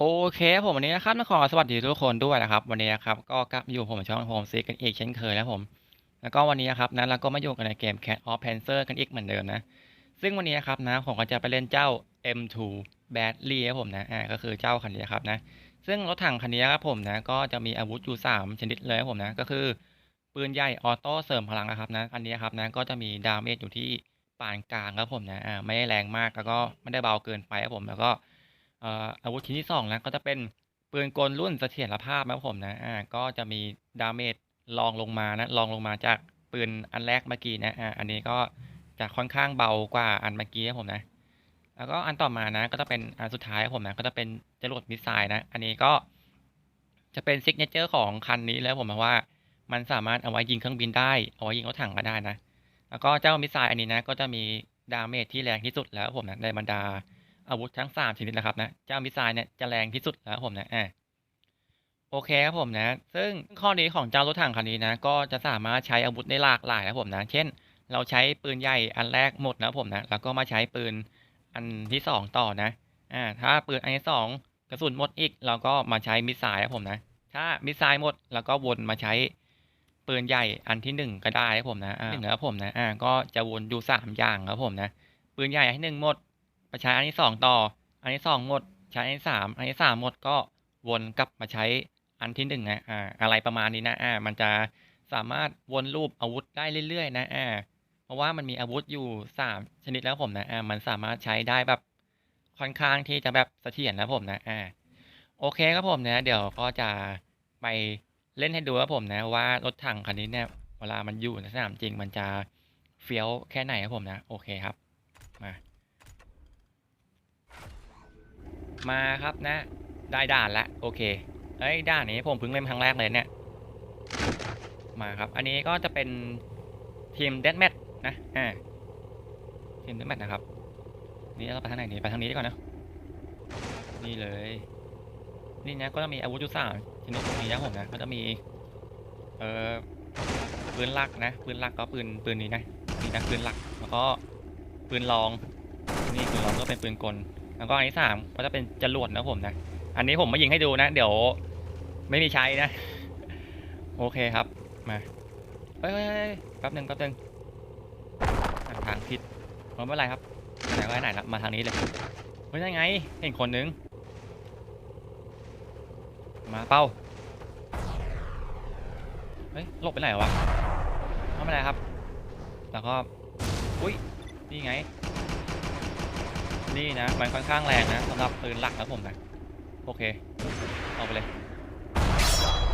โอเคครับผมวันนี้นะครับต้องขอสวัสดีทุกคนด้วยนะครับ วันนี้นะครับก็กลับอยู่ผมช่องโฮมซีกันอีกเช่นเคยแล้วผม แล้วก็วันนี้นะครับนะเราก็มาอยู่กันในเกม Cat of Panzer กันอีกเหมือนเดิมนะ ซึ่งวันนี้นะครับนะผมก็จะไปเล่นเจ้า M2 Badly ครับผมนะอ่าก็คือเจ้าคันนี้ครับนะ ซึ่งรถถังคันนี้ครับผมนะก็จะมีอาวุธอยู่ 3 ชนิดเลยครับผมนะก็คือ ปืนใหญ่ออโต้เสริมพลังนะครับนะอันนี้ครับนะก็จะมีดาเมจอยู่ที่ปานกลางครับผมนะอ่าไม่ได้แรงมากแล้วก็ไม่ได้เบาเกินไปครับผมแล้วก็ อ่ออาวุธชิ้นที่สองนะก็จะเป็นปืนกลรุ่นเสถียรภาพนะครับผมนะอ่าก็จะมีดาเมจรองลงมานะรองลงมาจากปืนอันแรกเมื่อกี้นะอ่าอันนี้ก็จะค่อนข้างเบากว่าอันเมื่อกี้ครับผมนะแล้วก็อันต่อมานะก็จะเป็นอันสุดท้ายครับผมนะก็จะเป็นจรวดมิสไซล์นะ อันนี้ก็จะเป็นซิกเนเจอร์ของคันนี้แล้วผมว่า มันสามารถเอาไว้ยิงเครื่องบินได้เอาไว้ยิงรถถังก็ได้นะ แล้วก็เจ้ามิสไซล์อันนี้นะ ก็จะมีดาเมจที่แรงที่สุดแล้วครับผมนะในบรรดา อาวุธทั้งสามชนิดนะครับนะ เจ้ามิสไซล์เนี่ยจะแรงที่สุดแล้วผมนะอ่าโอเคครับผมนะ ซึ่งข้อดีของเจ้ารถถังคันนี้นะ ก็จะสามารถใช้อาวุธได้หลากหลายนะครับผมนะ เช่น เราใช้ปืนใหญ่อันแรกหมดนะผมนะ แล้วก็มาใช้ปืนอันที่สองต่อนะ อ่า ถ้าปืนอันที่สองกระสุนหมดอีก เราก็มาใช้มิสไซล์ครับผมนะ ถ้ามิสไซล์หมดแล้วก็วนมาใช้ปืนใหญ่อันที่หนึ่งก็ได้ครับผมนะอ่าหนึ่งครับผมนะ อ่า ก็จะวนอยู่สามอย่างครับผมนะ ปืนใหญ่อันที่หนึ่งหมด ไปใช้อันที่สองต่อ อันที่สองหมด ใช้อันที่สามอันที่สามหมดก็วนกลับมาใช้อันที่หนึ่งนะอ่าอะไรประมาณนี้นะอ่ามันจะสามารถวนลูปอาวุธได้เรื่อยๆ นะอ่าเพราะว่ามันมีอาวุธอยู่สามชนิดแล้วผมนะอ่ามันสามารถใช้ได้แบบค่อนข้างที่จะแบบเสถียรนะผมนะอ่าโอเคครับผมนะ เดี๋ยวก็จะไปเล่นให้ดูครับผมนะ ว่ารถถังคันนี้เนี่ยเวลามันอยู่ในสนามจริงมันจะเฟี้ยวแค่ไหนครับผมนะ โอเคครับมา มาครับนะ ได้ด่านละโอเคเอ้ยด่านนี้ผมเพิ่งเล่นครั้งแรกเลยเนี่ย มาครับ อันนี้ก็จะเป็นทีมเดดแมทนะอ่าทีมเดดแมทนะครับ นี่เราไปทางไหนนี่ไปทางนี้ดีกว่านะนี่เลย นี่นะก็จะมีอาวุธยุทธศาสตร์ชนิดนี้นะผมนะ ก็จะมี เอ่อปืนหลักนะปืนหลักก็ปืนปืนนี้นะนี่นะปืนหลักแล้วก็ปืนรอง นี่ปืนรองก็เป็นปืนกล แล้วก็อันที่สามก็จะเป็นจรวดนะผมนะ อันนี้ผมมายิงให้ดูนะ เดี๋ยวไม่มีใช้นะ โอเคครับ มาเฮ้ยแป๊บหนึ่งแป๊บหนึ่งทางผิดไม่เป็นไรครับไหนก็ไหนละมาทางนี้เลยเฮ้ยนั่ไง เห็นคนนึง มาเป้า เฮ้ยหลบไปไหนวะไม่เป็นไรครับ แล้วก็ อุ้ยนี่ไง นี่นะ มันค่อนข้างแรงนะสำหรับปืนหลักนะผมนะ โอเค เอาไปเลย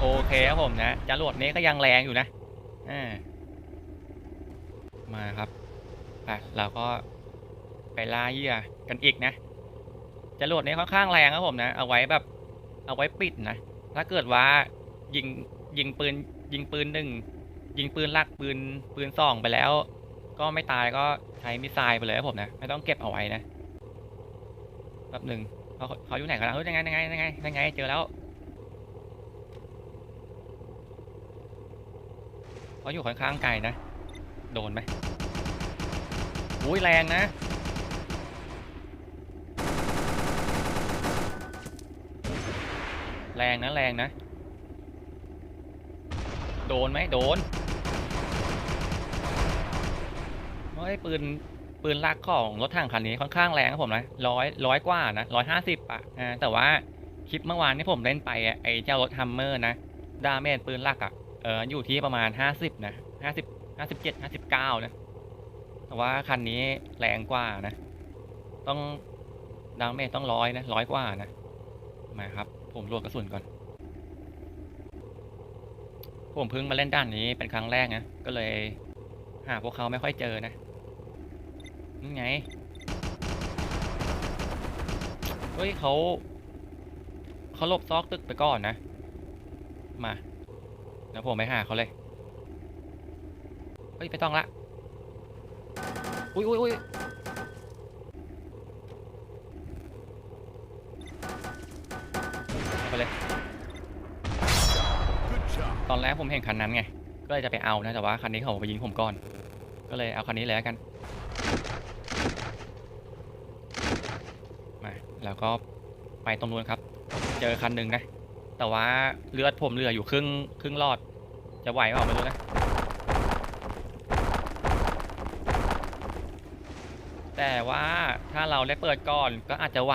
โอเคครับผมนะจรวดนี้ก็ยังแรงอยู่นะอ่ามาครับไปเราก็ไปล่าเหยื่อกันอีกนะจรวดนี้ค่อนข้างแรงครับผมนะ เอาไว้แบบ เอาไว้ปิดนะ ถ้าเกิดว่ายิงยิงปืนยิงปืนหนึ่งยิงปืนลักปืนปืนสองไปแล้ว ก็ไม่ตายก็ใช้มิสไซล์ไปเลยครับผมนะ ไม่ต้องเก็บเอาไว้นะ ป๊บหนึ่งเขาเขาอยู่ไหนกันล่ะเฮ้ยยังไงยังไงยังไงยังไงเจอแล้วเขาอยู่ค่อนข้างไกลนะ โดนไหมอุ้ยแรงนะแรงนะแรงนะ โดนไหมโดน เฮ้ยปืน ปืนลักของรถถังคันนี้ค่อนข้างแรงครับผมนะร้อยร้อยกว่านะร้อยห้าสิบอะแต่ว่าคลิปเมื่อวานที่ผมเล่นไปไอเจ้ารถฮัมเมอร์นะดาเมจปืนลักอะเอออยู่ที่ประมาณห้าสิบนะห้าสิบห้าสิบเจ็ดห้าสิบเก้านะแต่ว่าคันนี้แรงกว่านะ ต้องดาเมจต้องร้อยนะร้อยกว่านะมาครับ ผมรวดกระสุนก่อน ผมเพิ่งมาเล่นด้านนี้เป็นครั้งแรกนะก็เลยหาพวกเขาไม่ค่อยเจอนะ นี่ไง เฮ้ยเขาเขาหลบซอกตึกไปก่อนนะ มาเดี๋ยวผมไปหาเขาเลย เฮ้ยไม่ต้องละ อุ้ยอุ้ยอุ้ยไปเลย ตอนแรกผมเห็นคันนั้นไง ก็เลยจะไปเอานะ แต่ว่าคันนี้เขาไปยิงผมก่อน ก็เลยเอาคันนี้แล้วกัน มา แล้วก็ไปตรงนู้นครับ เจอคันหนึ่งนะ แต่ว่าเลือดผมเหลืออยู่ครึ่งครึ่งหลอด จะไหวเปล่าไม่รู้นะแต่ว่าถ้าเราได้เปิดก่อนก็อาจจะไหว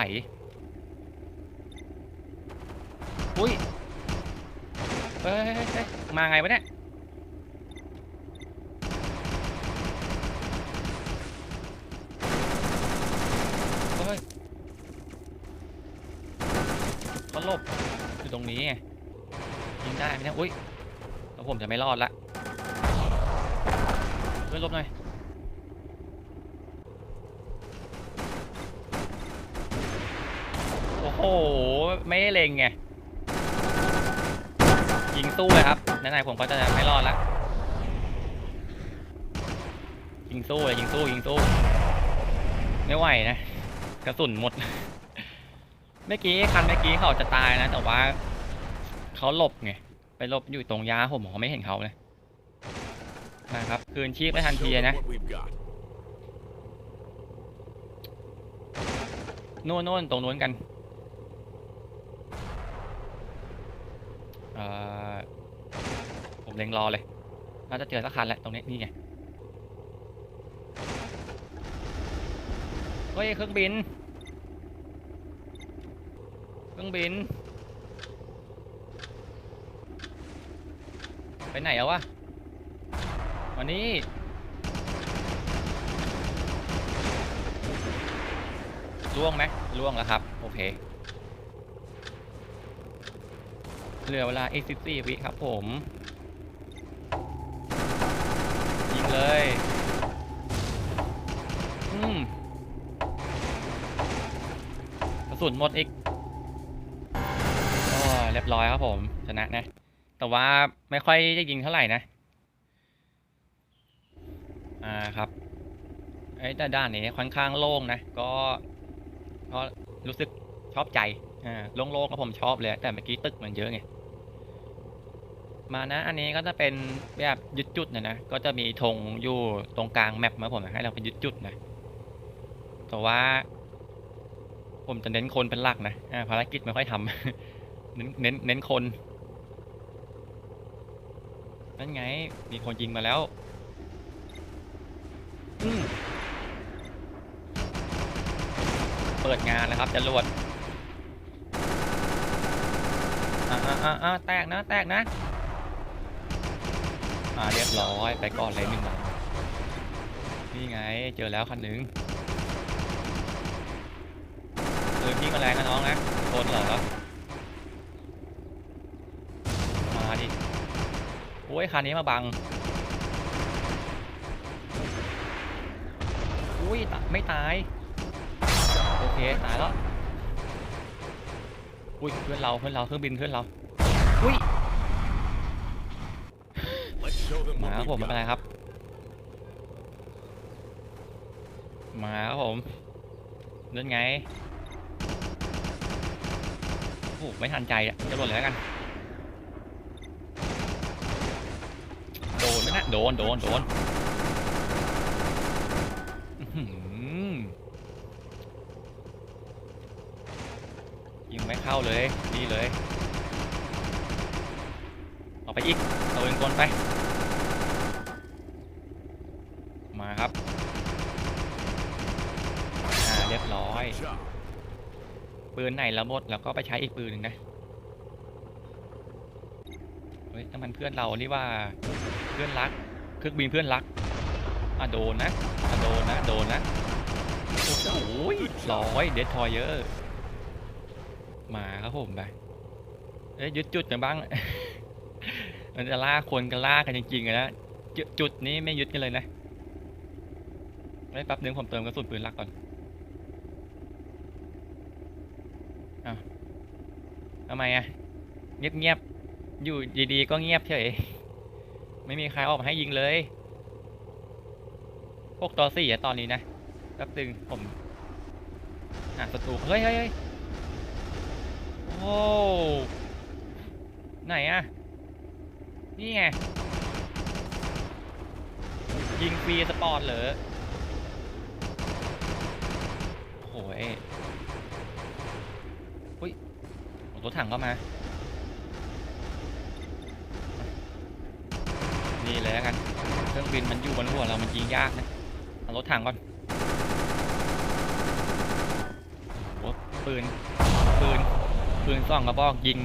อุ้ยเฮ้ยเฮ้ยเฮ้ยมาไงวะเนี่ย เฮ้ยเขาหลบอยู่ตรงนี้ไงยิง ได้ไหมเนี่ยอุ้ยแล้วผมจะไม่รอดละเพื่อนลบหน่อยโอ้โห ไม่ได้เล็งไงยิงสู้เลยครับไหนๆผมก็จะไม่รอดละยิงสู้เลยยิงสู้ยิงสู้ไม่ไหวนะกระสุนหมดเมื่อกี้คันเมื่อกี้เขาจะตายนะ แต่ว่าเขาหลบไง ไปหลบอยู่ตรงยาผมผมไม่เห็นเขาเลยนะครับ คืนชีพได้ทันที Show them นะ what we've got. นู่นนู่นตรงนู้นกันเอ่อผมเล็งรอเลยน่าจะเจอสักคันแหละตรงนี้นี่ไงเฮ้ยเครื่องบิน เครื่องบิน ไปไหนแล้ววะมานี่ล่วงไหมล่วงแล้วครับ โอเคเหลือเวลาอีก14 วิครับผม ยิงเลย อืมกระสุนหมดอีก โอ้ยเรียบร้อยครับผม ชนะนะ แต่ว่าไม่ค่อยจะยิงเท่าไหร่นะ อ่าครับไอ้แต่ด้านนี้ค่อนข้างโล่งนะ ก็ก็รู้สึกชอบใจ อ่า โล่งๆก็ผมชอบเลย แต่เมื่อกี้ตึกมันเยอะไง มานะ อันนี้ก็จะเป็นแบบยึดจุดนะนะ ก็จะมีธงอยู่ตรงกลางแมปมาผมให้เราไปยึดจุดนะ แต่ว่า ผมจะเน้นคนเป็นหลักนะ อ่า ภารกิจไม่ค่อยทำเน้นเน้นเน้นคน นั่นไง มีคนยิงมาแล้วอืมเปิดงานนะครับจรวดอ่าอ่าอ่าอ่าแตกนะ แตกนะ อ่าเรียบร้อยไปก่อนเลยหนึ่งหลังนี่ไงเจอแล้วคันหนึ่งปืนยิงแมลงนะน้องนะโดนเหรอ มาดิ โอ้ยคันนี้มาบังอุ้ยไม่ตาย โอเคตายแล้วอุ้ยเพื่อนเราเพื่อนเราเครื่องบินเพื่อนเราอุ้ยมาครับผมไม่เป็นไรครับ มาครับผมนั่นไงโอ้ไม่ทันใจอะจะหล่นเลยแล้วกัน โดน โดน โดนยิงไม่เข้าเลย นี่เลย ออกไปอีก เอาเองกลไป มาครับ อ่า เรียบร้อย ปืนไหนแล้วหมด แล้วก็ไปใช้อีกปืนหนึ่งนะ เฮ้ยนั่นมันเพื่อนเรานี่ว่า เพื่อนรัก เครื่องบินเพื่อนรักอะโดนนะอะโดนนะ โดนนะ โอ้โหร้อยเดททอยเยอะ มาครับผมไปเอ้ยยึดจุดกันบ้าง มันจะล่าคนกันล่ากันจริงๆนะ จุดจุดนี้ไม่ยึดกันเลยนะไม่แป๊บนึงผมเติมกระสุนปืนลักก่อนอ้าทำไมอะเงียบๆ อยู่ดีๆ ก็เงียบเฉย ไม่มีใครออกมาให้ยิงเลย พวกต่อสี่อะตอนนี้นะแป๊บนึงผมหาศัตรูเฮ้ยเฮ้ยเฮ้ยโอ้ไหนอะนี่ไง ยิงฟรีสปอร์ตเหรอโอ้ยอุ้ยรถถังก็มา นี่เลยแล้วกัน เครื่องบินมันอยู่บนหัวเรา มันยิงยากนะเอารถถังก่อนโอ้ปืน ปืน ปืนสองกระบอกยิง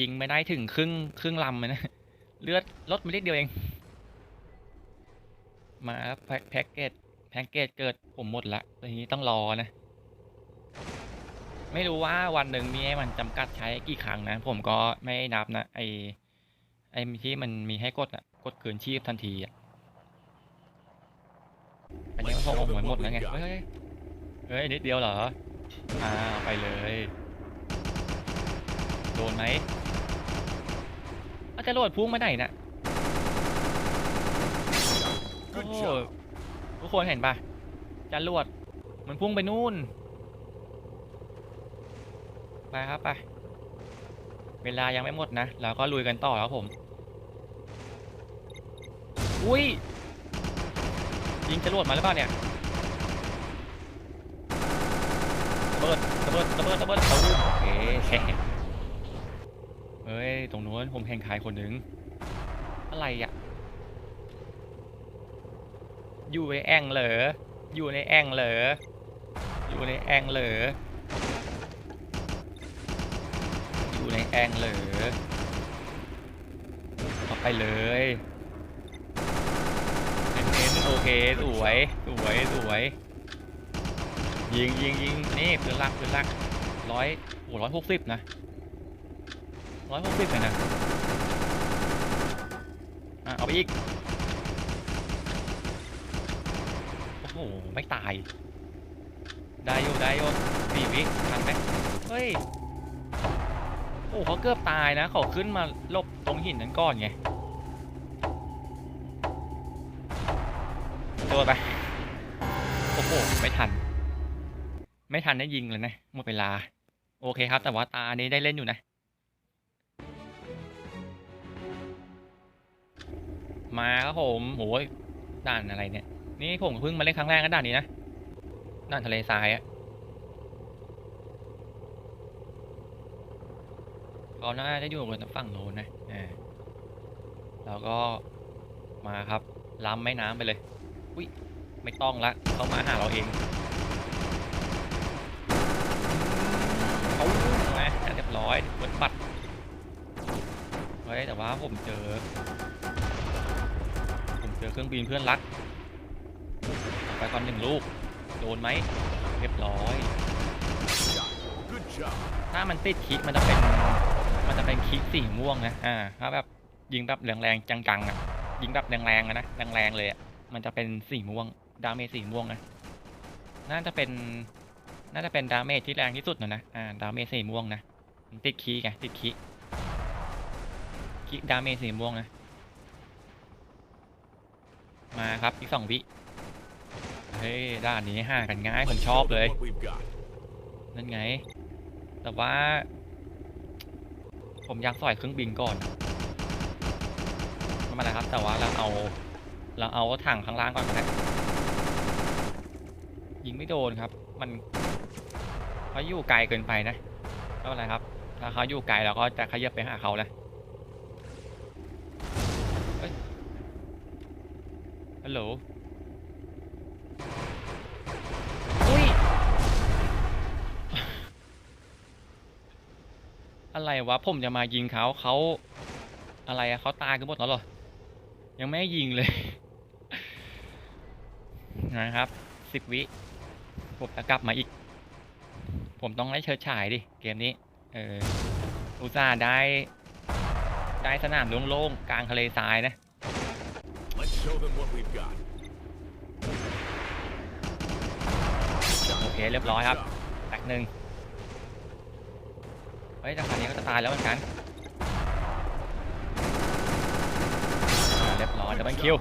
ยิงไม่ได้ถึงครึ่งครึ่งลำเลยนะ เลือดลดมานิดเดียวเอง มาแพ็คแพ็กเกจ แพ็กเกจเกิดผมหมดละตอนนี้ต้องรอนะ ไม่รู้ว่าวันหนึ่งมีให้มันจำกัดใช้กี่ครั้งนะ ผมก็ไม่นับนะไอไอที่มันมีให้กดอะ กดคืนชีพทันทีอะอันนี้มันคงเอาหมดหมดแล้วไง เฮ้ย เฮ้ย นิดเดียวเหรอ อ่าเอาไปเลย โดนไหมอาจจะโหลดพุ่งมาไหนน่ะโอ้ Good โห job. ทุกคนเห็นปะจรวดมันพุ่งไปนู่น ไปครับไป เวลายังไม่หมดนะ เราก็ลุยกันต่อครับผม อุ้ย ยิงจรวดมาหรือเปล่าเนี่ยระเบิดระเบิดระเบิดระเบิดตูมโอเคเฮ้ย ตรงนู้นผมเห็นใครคนหนึ่งอะไรอะ อยู่ในแอ่งเหรอ อยู่ในแอ่งเหรอ อยู่ในแอ่งเหรอ อยู่ในแอ่งเหรอเอาไปเลย โอเคสวยสวยสวยยิงยิงยิงนี่ปืนลักปืนลักร้อยโอ้ร้อยหกสิบนะร้อยหกสิบเลยนะอะเอาไปอีกโอ้โหไม่ตาย ได้อยู่ได้อยู่สี่วิทันไหมเฮ้ยโอ้เขาเกือบตายนะเขาขึ้นมาลบตรงหินนั้นก่อนไง โดนไป โอ้โห ไม่ทัน ไม่ทันได้ยิงเลยนะ หมดเวลา โอเคครับ แต่ว่าตานี้ได้เล่นอยู่นะ มาครับผมโหยด่านอะไรเนี่ย นี่ผมเพิ่งมาเล่นครั้งแรกนะด่านนี้นะ ด่านทะเลทรายอะเขาน่าจะอยู่บนฝั่งโน้นนะอ่าแล้วก็มาครับล้ำแม่น้ำไปเลย อุ้ยไม่ต้องละเขามาหาเราเองเอามเรียบร้อยเปิดบัตรเฮ้ยแต่ว่าผมเจอ ผมเจอเครื่องบินเพื่อนรักไปก่อนหนึ่งลูก โดนไหมเรียบร้อยถ้ามันติดคิกมันจะเป็นมันจะเป็นคิกสีม่วงนะอ่าถ้าแบบยิงแบบแรงๆจังๆอะยิงแบบแรงๆนะแรงๆเลยอะ มันจะเป็นสีม่วง ดาเมจสีม่วงนะ น่าจะเป็น น่าจะเป็นดาเมจที่แรงที่สุดนะนะ อ่า ดาเมจสีม่วงนะมันติดคีไง ติดคีคีดาเมจสีม่วงนะ มาครับ อีกสองวิ เฮ้ย ด้านนี้ห่างกันง่ายผมชอบเลย What we've got. นั่นไง แต่ว่า ผมอยากสอยเครื่องบินก่อนไม่เป็นไรครับ แต่ว่าเราเอา เราเอาถังข้างล่างก่อนก็ได้ยิงไม่โดนครับ มันเขาอยู่ไกลเกินไปนะไม่เป็นไรครับ ถ้าเขาอยู่ไกลเราก็จะขยับไปหาเขานะเฮ้ยฮัลโหลอุ้ย อะไรวะ ผมจะมายิงเขาเขาอะไรอะเขาตายกันหมดแล้วเหรอ ยังไม่ยิงเลย นะครับสิบวิผมจะกลับมาอีก ผมต้องได้เชิดฉายดิ เกมนี้ เอออุตส่าห์ได้ ได้สนามโล่งๆ กลางทะเลทรายนะ Let's show them what we've got. โอเค เรียบร้อยครับ Good job. แตกหนึ่งเฮ้ยแต่คราวนี้ก็จะตายแล้วเหมือนกันอ่าเรียบร้อยดับเบิลคิว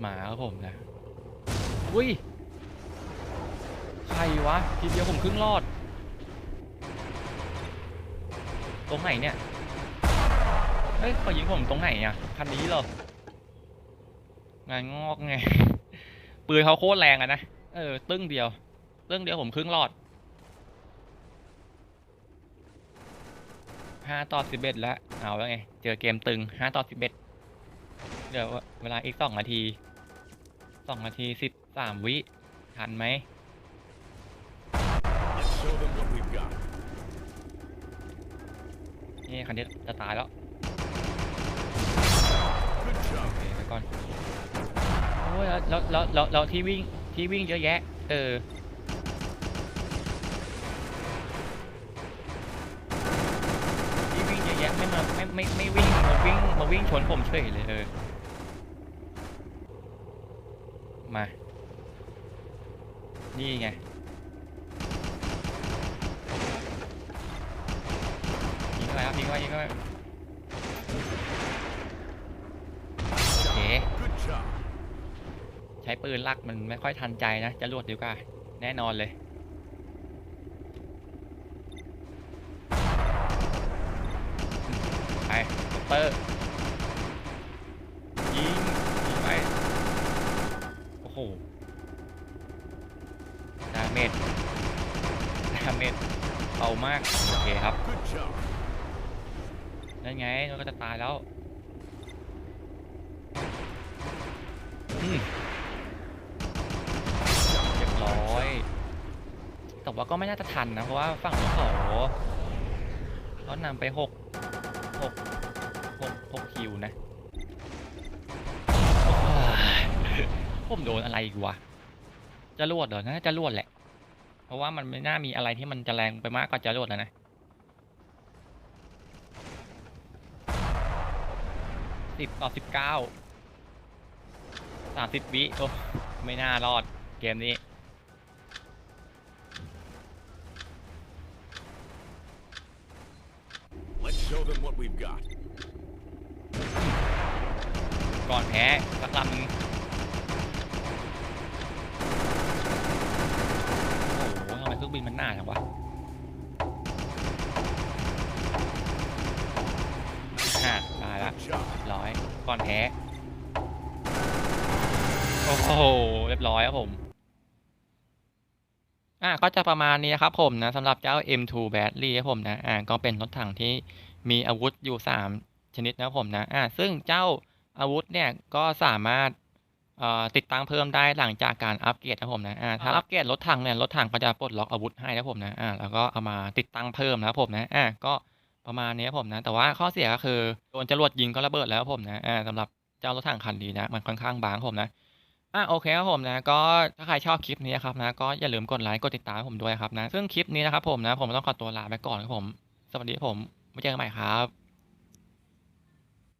หมาครับผมนะ อุ้ย ใครวะ ทีเดียวผมครึ่งรอด ตรงไหนเนี่ย เฮ้ยเขายิงผมตรงไหนอะ คันนี้เหรอ งานงอกไง ปืนเขาโคตรแรงอะนะ เออ ตึ้งเดียวเรื่องเดียวผมครึ่งหลอดห้าต่อสิบเอ็ดแล้ว เอาแล้วไง เจอเกมตึงห้าต่อสิบเอ็ดเดี๋ยวเวลาอีกสองนาที สองนาทีสิบสามวิ ทันไหม Show them what we've got. นี่คันนี้จะตายแล้ว Good job. เคไปก่อน โอ้ยแล้วแล้วแล้วแล้วแล้วที่วิ่งที่วิ่งเยอะแยะ เออ ที่วิ่งเยอะแยะไม่มาไม่ไม่ไม่วิ่งมาวิ่งมาวิ่งชนผมเฉยเลยเออ มา นี่ไง ยิงเข้าไปครับยิงเข้าไปยิงเข้าไปโอเค Good job. ใช้ปืนลักมันไม่ค่อยทันใจนะ จะรวดดีกว่า แน่นอนเลย ไปซุปเปอร์ ยิง ยิงไป โอ้โห ดาเมจ ดาเมจเบามาก โอเคครับ Good job. นั่นไงมันก็จะตายแล้วอืมเรียบร้อย แต่ว่าก็ไม่น่าจะทันนะ เพราะว่าฝั่งนู้เขาเขานำไปหกหกหกหกคิวนะโอ้ยผมโดนอะไรอีกวะจะรวดเหรอนะจะรวดแหละ เพราะว่ามันไม่น่ามีอะไรที่มันจะแรงไปมากกว่าจะรวดแล้วนะสิบต่อสิบเก้าสามสิบวิโอ้ไม่น่ารอดเกมนี้ Let's show them what we've got. ก่อนแพ้สักลำหนึงโอ้โหทำไมเครื่องบินมันหน้าจังวะอะตายละ job. เรียบร้อยก่อนแพ้ โอ้โห เรียบร้อยครับผม อะก็จะประมาณนี้นะครับผมนะสำหรับเจ้า M2 Battery ครับผมนะอ่าก็เป็นรถถังที่มีอาวุธอยู่ 3 ชนิดนะครับผมนะอ่าซึ่งเจ้าอาวุธเนี่ยก็สามารถเอ่อติดตั้งเพิ่มได้หลังจากการอัปเกรดนะครับผมนะอ่าถ้าอัปเกรดรถถังเนี่ยรถถังก็จะปลดล็อกอาวุธให้นะครับผมนะอ่าแล้วก็เอามาติดตั้งเพิ่มนะครับผมนะอ่าก็ประมาณนี้ครับผมนะ แต่ว่าข้อเสียก็คือโดนจรวดยิงก็ระเบิดแล้วครับผมนะอ่าสำหรับเจ้ารถถังคันนี้นะมันค่อนข้างบางครับผมนะ อะโอเคครับผมนะก็ถ้าใครชอบคลิปนี้ครับนะก็อย่าลืมกดไลค์กดติดตามผมด้วยครับนะซึ่งคลิปนี้นะครับผมนะผมต้องขอตัวลาไปก่อนครับผม สวัสดีผมไว้เจอกันใหม่ครับ